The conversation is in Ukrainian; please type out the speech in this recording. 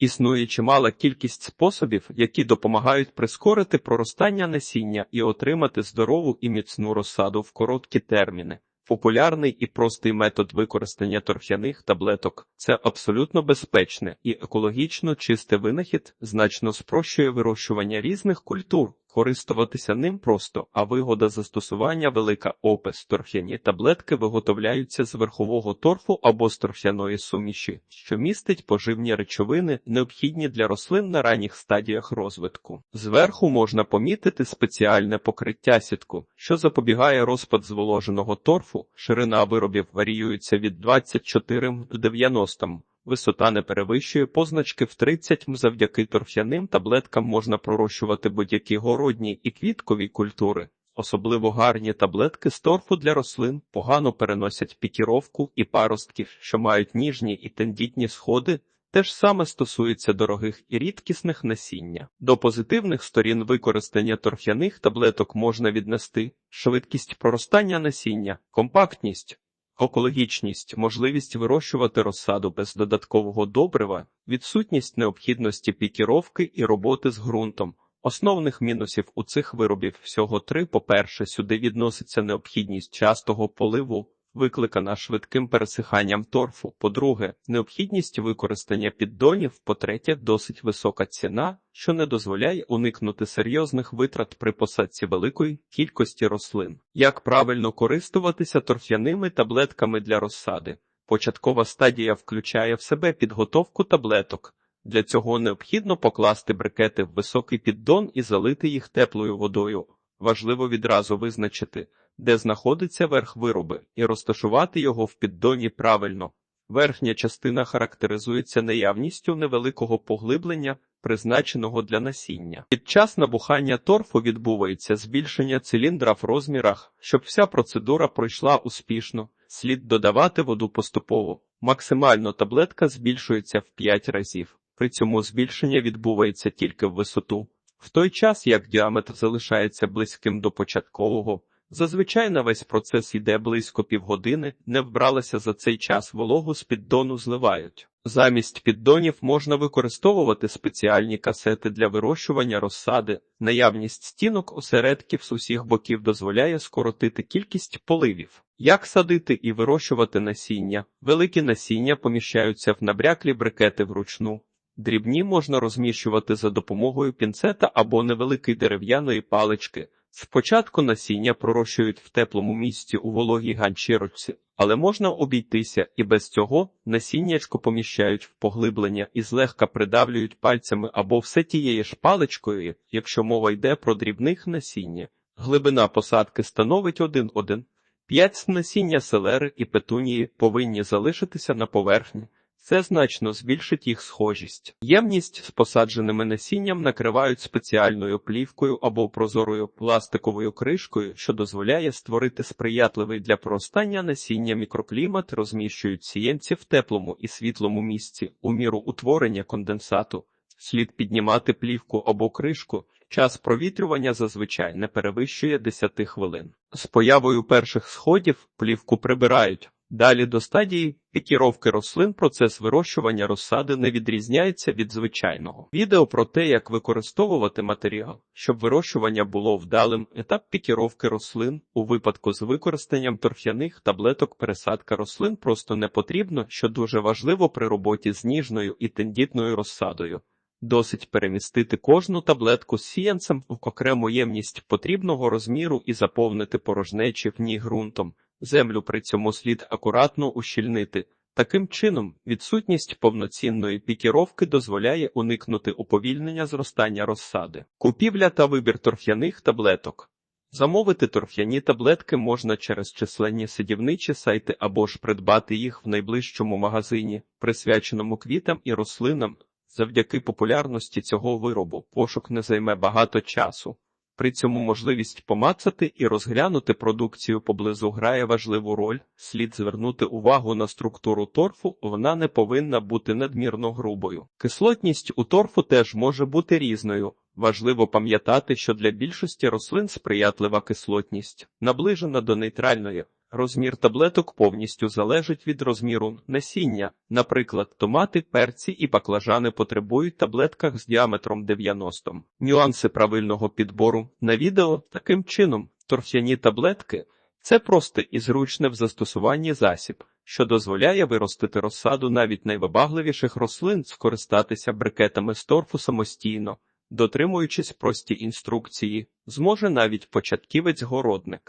Існує чимала кількість способів, які допомагають прискорити проростання насіння і отримати здорову і міцну розсаду в короткі терміни. Популярний і простий метод використання торфяних таблеток це абсолютно безпечне і екологічно чистий винахід, значно спрощує вирощування різних культур. Користуватися ним просто, а вигода застосування велика опис. Торфяні таблетки виготовляються з верхового торфу або з торфяної суміші, що містить поживні речовини, необхідні для рослин на ранніх стадіях розвитку. Зверху можна помітити спеціальне покриття сітку, що запобігає розпад зволоженого торфу. Ширина виробів варіюється від 24 до 90 м. Висота не перевищує позначки в 30 м. Завдяки торфяним таблеткам можна пророщувати будь-які городні і квіткові культури. Особливо гарні таблетки з торфу для рослин погано переносять пікіровку і паростків, що мають ніжні і тендітні сходи. Те ж саме стосується дорогих і рідкісних насіння. До позитивних сторін використання торфяних таблеток можна віднести швидкість проростання насіння, компактність, екологічність, можливість вирощувати розсаду без додаткового добрива, відсутність необхідності пікіровки і роботи з ґрунтом. Основних мінусів у цих виробів всього три. По-перше, сюди відноситься необхідність частого поливу, викликана швидким пересиханням торфу. По-друге, необхідність використання піддонів. По-третє, досить висока ціна, що не дозволяє уникнути серйозних витрат при посадці великої кількості рослин. Як правильно користуватися торфяними таблетками для розсади? Початкова стадія включає в себе підготовку таблеток. Для цього необхідно покласти брикети в високий піддон і залити їх теплою водою. Важливо відразу визначити, де знаходиться верх вироби, і розташувати його в піддоні правильно. Верхня частина характеризується наявністю невеликого поглиблення, призначеного для насіння. Під час набухання торфу відбувається збільшення циліндра в розмірах, щоб вся процедура пройшла успішно. Слід додавати воду поступово. Максимально таблетка збільшується в 5 разів. При цьому збільшення відбувається тільки в висоту. В той час як діаметр залишається близьким до початкового, зазвичай на весь процес йде близько півгодини, не вбралася за цей час вологу з піддону зливають. Замість піддонів можна використовувати спеціальні касети для вирощування розсади. Наявність стінок осередків з усіх боків дозволяє скоротити кількість поливів. Як садити і вирощувати насіння? Великі насіння поміщаються в набряклі брикети вручну. Дрібні можна розміщувати за допомогою пінцета або невеликої дерев'яної палички. Спочатку насіння пророщують в теплому місці у вологій ганчірочці, але можна обійтися і без цього насіннячко поміщають в поглиблення і злегка придавлюють пальцями або все тією ж паличкою, якщо мова йде про дрібних насіння. Глибина посадки становить 1,1. П'ять насіння селери і петунії повинні залишитися на поверхні. Це значно збільшить їх схожість. Ємність з посадженими насінням накривають спеціальною плівкою або прозорою пластиковою кришкою, що дозволяє створити сприятливий для проростання насіння мікроклімат, розміщують сієнці в теплому і світлому місці у міру утворення конденсату. Слід піднімати плівку або кришку. Час провітрювання зазвичай не перевищує 10 хвилин. З появою перших сходів плівку прибирають. Далі до стадії пікіровки рослин процес вирощування розсади не відрізняється від звичайного. Відео про те, як використовувати матеріал, щоб вирощування було вдалим, етап пікіровки рослин у випадку з використанням торфяних таблеток пересадка рослин просто не потрібно, що дуже важливо при роботі з ніжною і тендітною розсадою. Досить перемістити кожну таблетку з сіянцем в окрему ємність потрібного розміру і заповнити порожнечі в ній ґрунтом. Землю при цьому слід акуратно ущільнити. Таким чином, відсутність повноцінної пікіровки дозволяє уникнути уповільнення зростання розсади. Купівля та вибір торф'яних таблеток. Замовити торф'яні таблетки можна через численні сидівничі сайти або ж придбати їх в найближчому магазині, присвяченому квітам і рослинам. Завдяки популярності цього виробу пошук не займе багато часу. При цьому можливість помацати і розглянути продукцію поблизу грає важливу роль. Слід звернути увагу на структуру торфу, вона не повинна бути надмірно грубою. Кислотність у торфу теж може бути різною. Важливо пам'ятати, що для більшості рослин сприятлива кислотність наближена до нейтральної, Розмір таблеток повністю залежить від розміру насіння. Наприклад, томати, перці і баклажани потребують таблетках з діаметром 90. Нюанси правильного підбору на відео таким чином. Торф'яні таблетки це простий і зручне в застосуванні засіб, що дозволяє виростити розсаду навіть найвибагливіших рослин, скористатися брикетами з торфу самостійно, дотримуючись прості інструкції, зможе навіть початківець-городник.